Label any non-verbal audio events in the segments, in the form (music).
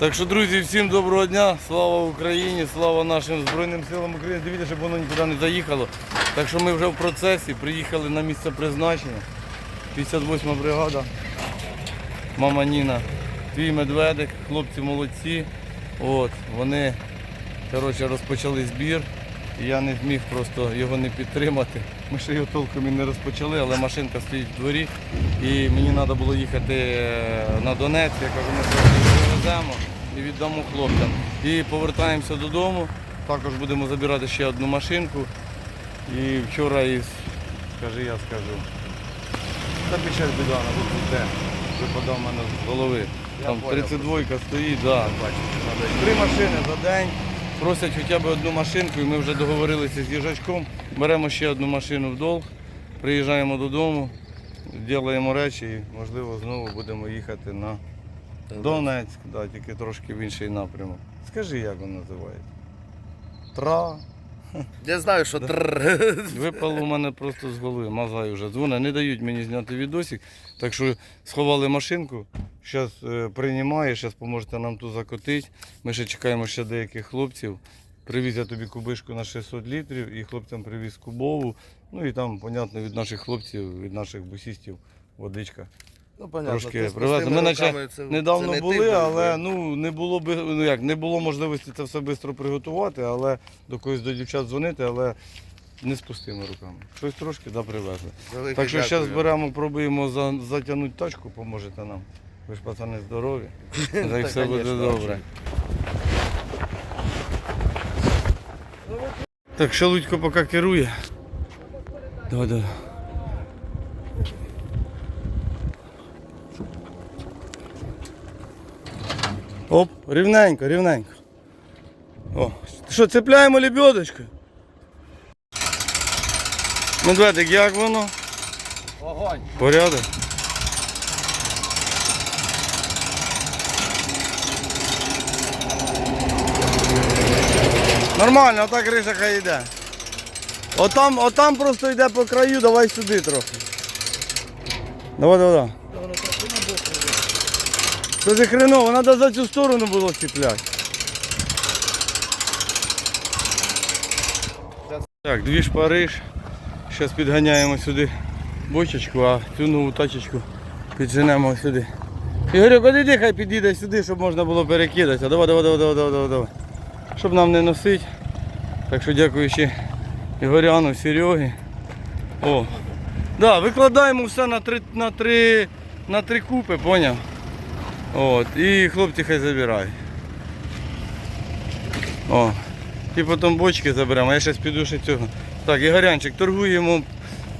Так що, друзі, всім доброго дня, слава Україні, слава нашим Збройним силам України. Дивіться, щоб воно нікуди не заїхало. Так що ми вже в процесі, приїхали на місце призначення. 58 бригада. Мама Ніна, твій медведик, хлопці молодці. От, вони коротше, розпочали збір. І я не зміг просто його не підтримати. Ми ще його толком і не розпочали, але машинка стоїть в дворі. І мені треба було їхати е, на Донець. Я кажу, ми привеземо і віддамо хлопцям. І повертаємося додому. Також будемо забирати ще одну машинку. І вчора із, скажи, я скажу. Та печаль біда, на тут випадав в мене з голови. Там 32 стоїть, да. Три машини за день. Просять хоча б одну машинку і ми вже договорилися з їжачком. Беремо ще одну машину в долг, приїжджаємо додому, робимо речі і можливо знову будемо їхати на Донецьк, да, тільки трошки в інший напрямок. Скажи, як він називається? Тра. Я знаю, що трррр. Випало у мене просто з голови, мазай вже дзвонить, не дають мені зняти відосик, так що сховали машинку, зараз приймає, зараз поможете нам тут закотити. Ми ще чекаємо ще деяких хлопців. Привіз я тобі кубишку на 600 літрів і хлопцям привіз кубову. Ну і там, понятно, від наших хлопців, від наших бусістів водичка. Ну, понятно, Трошки ти з привезли. пустими Ми наче руками це- недавно це не ти були, був, але да. ну не було би ну як не було можливості це все швидко приготувати, але до когось до дівчат дзвонити, але не з пустими руками. Щось трошки да привезли. Велике Так що зараз дякую. зберемо, пробуємо за, затягнути тачку, поможете нам. Ви ж пацани здорові. Та й Та, все буде конечно, добре. Так, Шалудько поки керує. Давай, давай. Оп, рівненько, рівненько. О, що, цепляємо лебедочку? Медведик, як воно? Огонь. Порядок. Нормально, отак криша хай йде. Отам, отам просто йде по краю, давай сюди трохи. Давай, давай, давай. Ж хреново, треба за цю сторону було ціпляти. Так, дві ж Париж. Зараз підганяємо сюди бочечку, а цю нову тачечку підженемо сюди. Ігорю, підійди, хай підійде сюди, щоб можна було перекидати. Давай, давай, давай, давай, давай, давай, давай. Щоб нам не носити. Так що дякую ще Ігоряну, Серегі. О. Да, викладаємо все на три, на три, на три купи, поняв? От. І хлопці хай забирають. О. І потім бочки заберемо. Я зараз піду ще цього. Так, Ігорянчик, торгуємо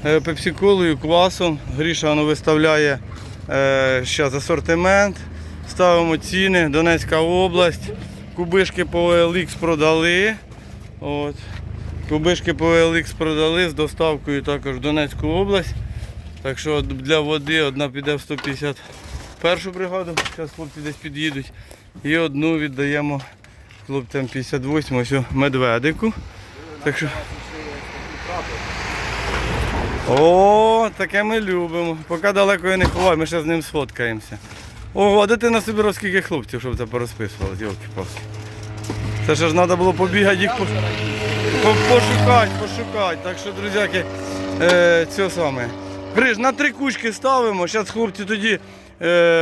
е, пепсиколою, квасом. Гріша воно виставляє е, асортимент. Ставимо ціни. Донецька область. Кубишки по OLX продали. От. Кубишки по OLX продали з доставкою також в Донецьку область. Так що для води одна піде в 151 бригаду. Зараз хлопці десь під'їдуть. І одну віддаємо хлопцям 58 ось медведику. Так що... О, таке ми любимо. Поки далеко я не ховаю, ми ще з ним сфоткаємося. Ого, а де ти насобирав скільки хлопців, щоб це порозписувалось, йолки-палки. Це ж треба було побігати їх по- по- пошукати, пошукати. Так що, друзяки, е, це саме. Гриш, на три кучки ставимо. Зараз хлопці тоді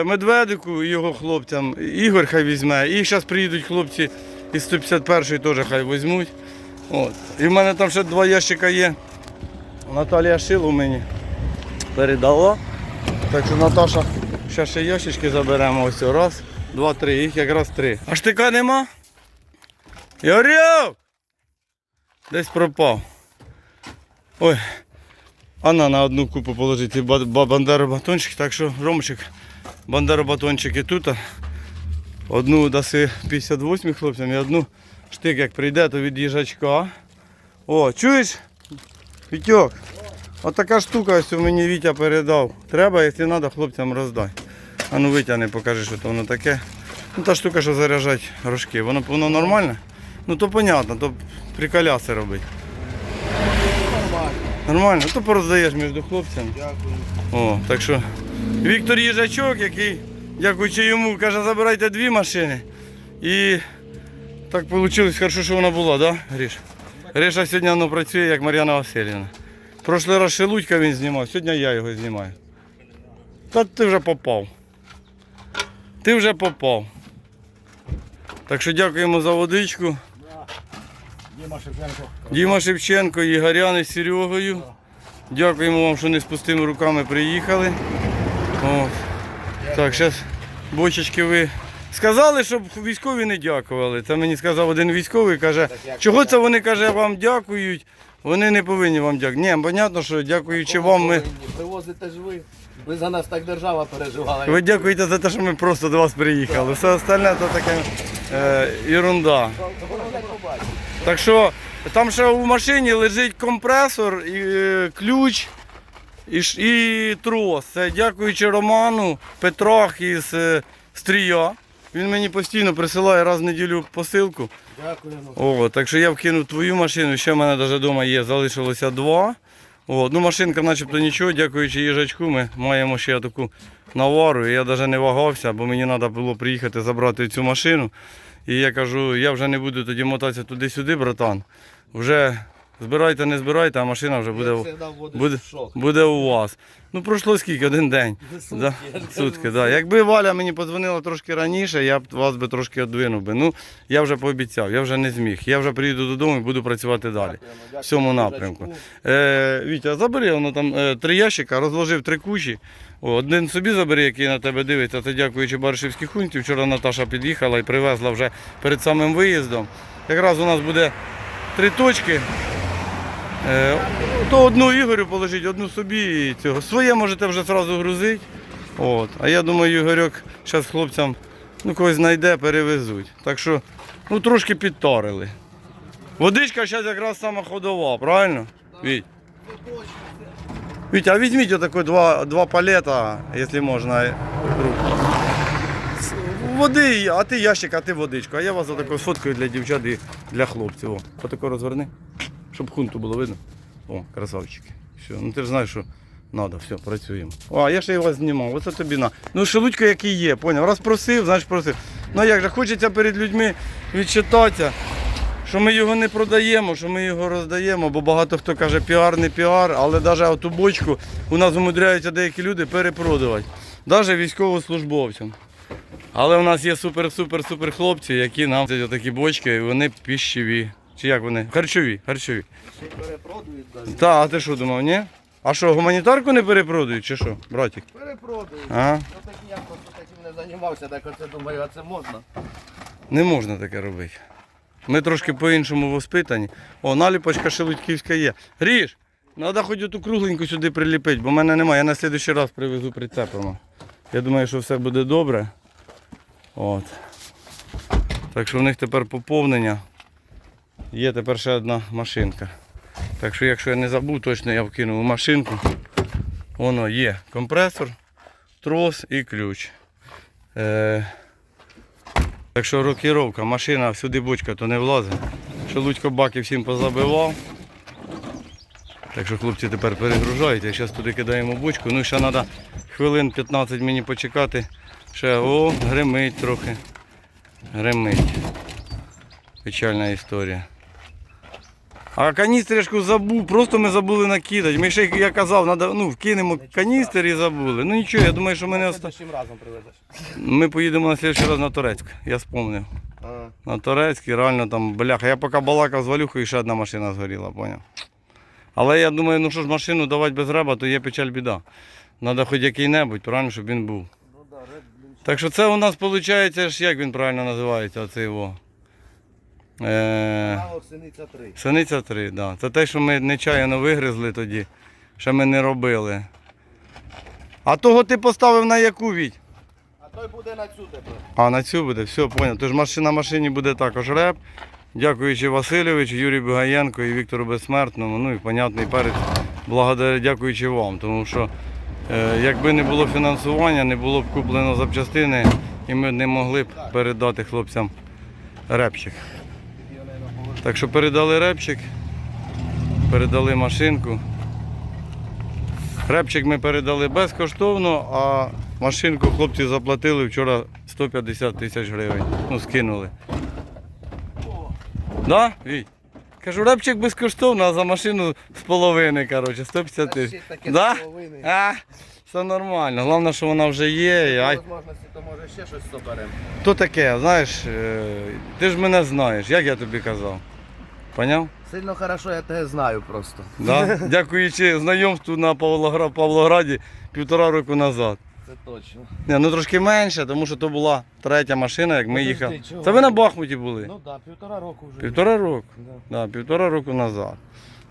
медведику і його хлопцям. Ігор хай візьме. І зараз приїдуть хлопці із 151-ї теж хай візьмуть. От. І в мене там ще два ящика є. Наталія Шилу мені передала. Так що Наташа, ще ще ящички заберемо. Ось раз, два, три. Їх якраз три. А штика нема? Ярьов! Десь пропав. Ой. Анна на одну купу положить ці ба- ба- бандеро-батончики. Так що, Ромчик, бандеро-батончики тут. Одну даси 58 хлопцям і одну штик, як прийде, то від їжачка. О, чуєш? Вітьок, отака штука ось мені Вітя передав. Треба, якщо треба, хлопцям роздай. А ну витягни, покажи, що то воно таке. Ну та штука, що заряджать рожки. Воно, воно нормальне? Ну то понятно, то приколяси робить. Нормально, то пороздаєш між хлопцями. Дякую. О, так що Віктор Їжачок, який, дякуючи йому, каже, забирайте дві машини. І так вийшло, хорошо, що вона була, да, Гріш? Гриша сьогодні воно працює, як Мар'яна Васильівна. Прошлий раз Шелудька він знімав, сьогодні я його знімаю. Та ти вже попав. Ти вже попав. Так що дякуємо за водичку. Діма Шевченко. Діма Шевченко, Ігоряни з Серегою. Дякуємо вам, що не з пустими руками приїхали. От. Так, зараз бочечки ви. Сказали, щоб військові не дякували. Це мені сказав один військовий, каже, чого це вони каже, вам дякують, вони не повинні вам дякувати. Ні, понятно, що дякуючи вам, ми. Привозите ж ви. Ви за нас так держава переживала. Ви дякуєте за те, що ми просто до вас приїхали. Все остальне це таке е, ерунда. Так що там ще у машині лежить компресор, і, е, ключ і, і трос. Це дякуючи Роману Петрах із е, Стрія. Він мені постійно присилає раз в неділю посилку. Дякуємо. О, так що я вкинув твою машину, ще в мене навіть вдома є, залишилося два. О, ну машинка начебто нічого, дякуючи їжачку, ми маємо ще таку навару. І я навіть не вагався, бо мені треба було приїхати забрати цю машину. І я кажу, я вже не буду тоді мотатися туди-сюди, братан. Вже збирайте, не збирайте, а машина вже буде, буде, буде у вас. Ну пройшло скільки? Один день. Сутки, Да, сутки, да. Якби Валя мені подзвонила трошки раніше, я б вас би трошки одвинув би. Ну, я вже пообіцяв, я вже не зміг. Я вже приїду додому і буду працювати далі. В цьому напрямку. Е, Вітя, забери воно там е, три ящика, розложив три кучі. О, один собі забери, який на тебе дивиться. Це дякуючи Баришівській хунті. Вчора Наташа під'їхала і привезла вже перед самим виїздом. Якраз у нас буде три точки. Е, то одну Ігорю положить, одну собі і цього. Своє можете вже одразу грузити. От. А я думаю, Ігорьок зараз хлопцям ну, когось знайде, перевезуть. Так що ну, трошки підтарили. Водичка зараз якраз сама ходова, правильно? Віть? А візьміть отако два, два палета, якщо можна. Води, а ти ящик, а ти водичку. А я вас отако сфоткаю для дівчат і для хлопців. Отако розверни, щоб хунту було видно. О, красавчики. Все, ну ти ж знаєш, що треба, все, працюємо. О, я ще й вас знімав, оце тобі на. Ну, шелудько який є, поняв. Раз просив, значить просив. Ну як же, хочеться перед людьми відчитатися що ми його не продаємо, що ми його роздаємо, бо багато хто каже піар, не піар, але навіть ту бочку у нас умудряються деякі люди перепродувати, навіть військовослужбовцям. Але в нас є супер-супер-супер хлопці, які нам такі бочки, і вони піщеві. Чи як вони? Харчові, харчові. Ще й перепродають навіть. Та, а ти що думав, ні? А що, гуманітарку не перепродають, чи що, братик? Перепродають. А? Ну так я просто таким не займався, так оце думаю, а це можна. Не можна таке робити. Ми трошки по-іншому воспитані. О, наліпочка шелудьківська є. Гріш, треба хоч оту кругленьку сюди приліпити, бо в мене немає. Я на наступний раз привезу прицепимо. Я думаю, що все буде добре. От. Так що в них тепер поповнення. Є тепер ще одна машинка. Так що, якщо я не забув, точно я вкинув машинку. Воно є компресор, трос і ключ. Е, так що рокіровка, машина, всюди бочка, то не влазить. Шелудько баки всім позабивав. Так що хлопці тепер перегружають, а зараз туди кидаємо бочку. Ну ще треба хвилин 15 мені почекати. Ще о, гримить трохи. Гримить. Печальна історія. А каністришку забув, просто ми забули накидати. Ми ще, як я казав, надо, ну, вкинемо каністр і забули. Ну нічого, я думаю, що ми не оста... Разом привезеш. Ми поїдемо на слідчий раз на Турецьк, я спомнив. А, На Турецький, реально там, бляха. Я поки балакав з Валюхою, ще одна машина згоріла, поняв. Але я думаю, ну що ж машину давати без реба, то є печаль біда. Треба хоч який-небудь, правильно, щоб він був. ну да, ред, блін. Так що це у нас виходить, як він правильно називається, оцей його. Е... Синиця 3. Синиця 3, да. Це те, що ми нечаянно вигризли тоді, що ми не робили. А того ти поставив на яку відь? А той буде на цю тепер. А, на цю буде, все, поняв. Тож машина на машині буде також реп. Дякуючи Васильовичу, Юрію Бігаєнко і Віктору Безсмертному. Ну і понятний перед благодаря дякуючи вам. Тому що е, якби не було фінансування, не було б куплено запчастини і ми не могли б передати хлопцям репчик. Так що передали репчик, передали машинку. Репчик ми передали безкоштовно, а Машинку хлопці заплатили вчора 150 тисяч гривень. Ну, скинули. Да, Віть? Кажу, репчик безкоштовно, а за машину з половини, коротше, 150 тисяч. Да? А, все нормально. Головне, що вона вже є. і- Ай, можливості, то може ще щось соберемо. то таке, знаєш, е, ти ж мене знаєш, як я тобі казав. Поняв? Сильно хорошо, я тебе знаю просто. Да? (laughs) Дякуючи знайомству на Павлогра- Павлограді півтора року назад. Це точно. Не, ну трошки менше, тому що то була третя машина, як ми Подожди, їхали. чого? Це ви на Бахмуті були? Ну так, да, півтора року вже. Півтора року. Да. Да, півтора року назад.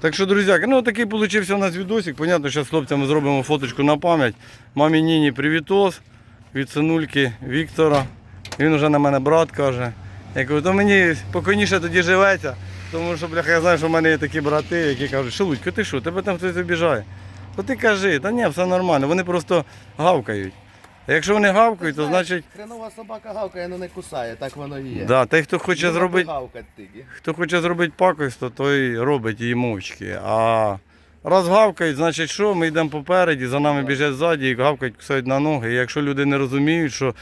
Так що, друзяки, ну такий получився у нас відосик. Понятно, що з хлопцями зробимо фоточку на пам'ять. Мамі Ніні привітос від синульки Віктора. Він вже на мене брат каже. Я кажу, то мені спокійніше тоді живеться. Тому що, бляха, я знаю, що в мене є такі брати, які кажуть, Шелудько, ти що, тебе там хтось обіжає. То ти кажи, та ні, все нормально, вони просто гавкають. А якщо вони гавкають, то значить, Хренова собака гавкає, але не кусає, так воно і є. да, той, хто хоче зробити. Хто хоче зробити пакость, то той робить її мовчки. А раз гавкають, значить що? Ми йдемо попереді, за нами біжать ззаді і гавкають, кусають на ноги. І якщо люди не розуміють, що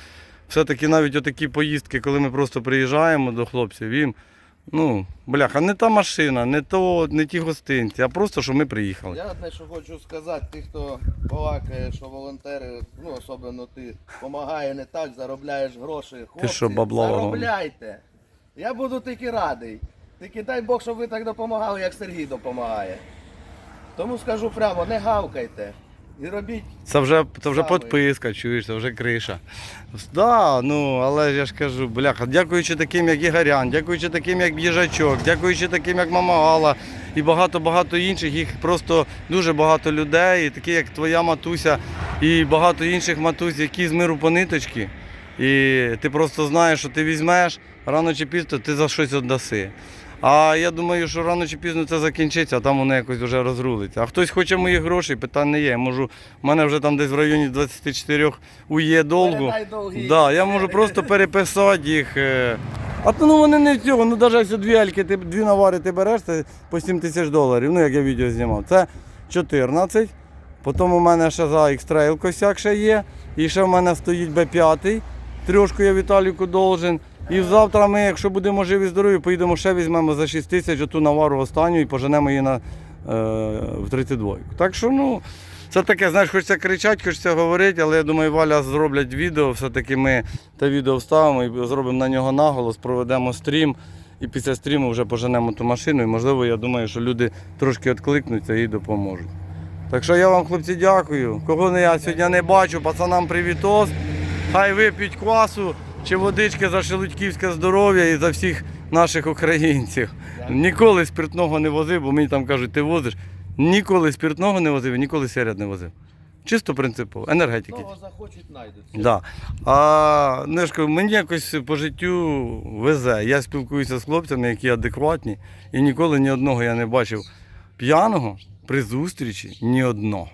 все-таки навіть отакі поїздки, коли ми просто приїжджаємо до хлопців, їм, ну, бляха, не та машина, не то, не ті гостинці, а просто, що ми приїхали. Я одне, що хочу сказати, ти, хто балакає, що волонтери, ну особливо ти, допомагає не так, заробляєш гроші. Хлопці, що, бабла вагон? заробляйте. Я буду тільки радий. Тільки дай Бог, щоб ви так допомагали, як Сергій допомагає. Тому скажу прямо, не гавкайте. І робіть. Це вже, це вже Саме. підписка, чуєш, це вже криша. Да, ну, але я ж кажу, бляха, дякуючи таким, як Ігорян, дякуючи таким, як Їжачок, дякуючи таким, як Мама Гала і багато-багато інших, їх просто дуже багато людей, і такі, як твоя матуся, і багато інших матусь, які з миру по ниточки. І ти просто знаєш, що ти візьмеш, рано чи пізно ти за щось віддаси. А я думаю, що рано чи пізно це закінчиться, а там воно якось вже розрулиться. А хтось хоче моїх грошей, питань не є. Я можу, в мене вже там десь в районі 24 ує долгу. Да, я можу просто переписати їх. е. А то ну вони не в цього, ну навіть якщо дві альки, ти дві навари ти береш, це по 7 тисяч доларів, ну як я відео знімав. Це 14. Потім у мене ще за X-Trail косяк ще є. І ще в мене стоїть B5. Трьошку я Віталіку должен. І завтра ми, якщо будемо живі здорові, поїдемо ще візьмемо за 6 тисяч оту навару останню і поженемо її на, е, в 32. Так що, ну, це таке, знаєш, хочеться кричати, хочеться говорити, але я думаю, Валя зроблять відео. Все-таки ми те відео вставимо і зробимо на нього наголос, проведемо стрім. І після стріму вже поженемо ту машину. І можливо, я думаю, що люди трошки відкликнуться і допоможуть. Так що я вам, хлопці, дякую. Кого не я сьогодні не бачу, пацанам привітос. Хай вип'ють квасу чи водички за шелудьківське здоров'я і за всіх наших українців. Ніколи спиртного не возив, бо мені там кажуть, ти возиш. Ніколи спиртного не возив, і ніколи сигарет не возив. Чисто принципово, енергетики. Кого захочуть, знайдуть. Да. А кажу, мені якось по життю везе. Я спілкуюся з хлопцями, які адекватні, і ніколи ні одного я не бачив п'яного при зустрічі ні одного.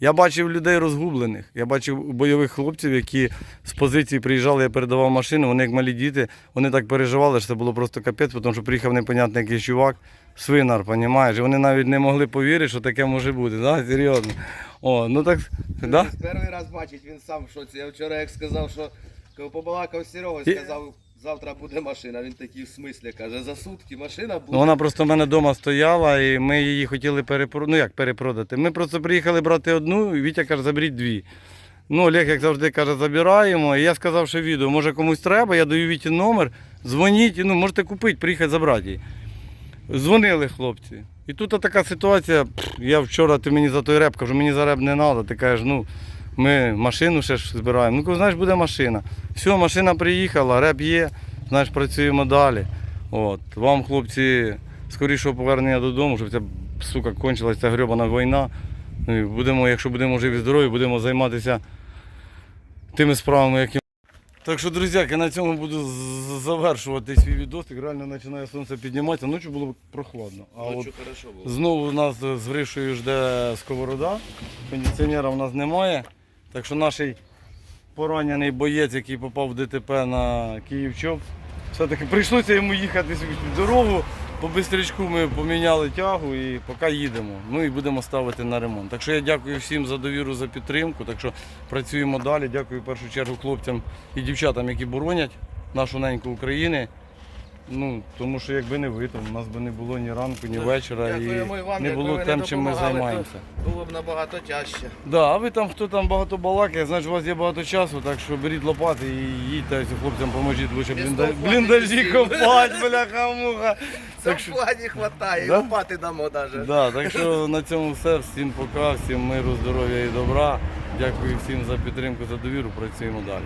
Я бачив людей розгублених. Я бачив бойових хлопців, які з позиції приїжджали, я передавав машину, вони як малі діти, вони так переживали, що це було просто капець, тому що приїхав непонятний якийсь чувак, свинар, понімаєш, і вони навіть не могли повірити, що таке може бути. Да? Серйозно. О, ну так, да? Перший раз бачить, він сам в шоці. Я вчора як сказав, що побалакав І- сказав, завтра буде машина. Він такий в смислі каже, за сутки машина буде. Ну, вона просто в мене вдома стояла, і ми її хотіли перепродати. Ну як перепродати? Ми просто приїхали брати одну, і Вітя каже, заберіть дві. Ну, Олег, як завжди, каже, забираємо. І я сказав, що відео, може комусь треба, я даю Віті номер, дзвоніть, ну, можете купити, приїхати забрати її. Дзвонили хлопці. І тут така ситуація, я вчора ти мені за той реп кажу, мені за реп не треба. Ти кажеш, ну ми машину ще ж збираємо. Ну знаєш, буде машина. Все, машина приїхала, реп є, знаєш, працюємо далі. От. Вам, хлопці, скорішого повернення додому, щоб ця сука кончилася ця грьобана війна. Ну, і будемо, якщо будемо живі здорові, будемо займатися тими справами, які. Так що, друзяки, на цьому буду завершувати свій відосик. Реально починає сонце підніматися. Ночі було прохладно. А от було. Знову у нас з Гришою жде сковорода, кондиціонера в нас немає. Так що наш поранений боєць, який попав в ДТП на Київчоп, все-таки прийшлося йому їхати собі дорогу, По бистрячку ми поміняли тягу і поки їдемо. Ну і будемо ставити на ремонт. Так що я дякую всім за довіру, за підтримку. Так що працюємо далі. Дякую в першу чергу хлопцям і дівчатам, які боронять нашу неньку України. Ну, тому що якби не ви, то в нас би не було ні ранку, ні вечора Дякуємо і і вам, не якби було тим, чим ми допомагали, то займаємося. Було б набагато тяжче. Да, а ви там, хто там багато балакає, значить у вас є багато часу, так що беріть лопати і їдьте ось хлопцям поможіть лучше блінда... лопати бліндажі копати, бляха-муха. (laughs) Так що, Зарплаті хватає, Да? лопати дамо навіть. да, так що на цьому все. Всім пока, всім миру, здоров'я і добра. Дякую всім за підтримку, за довіру. Працюємо далі.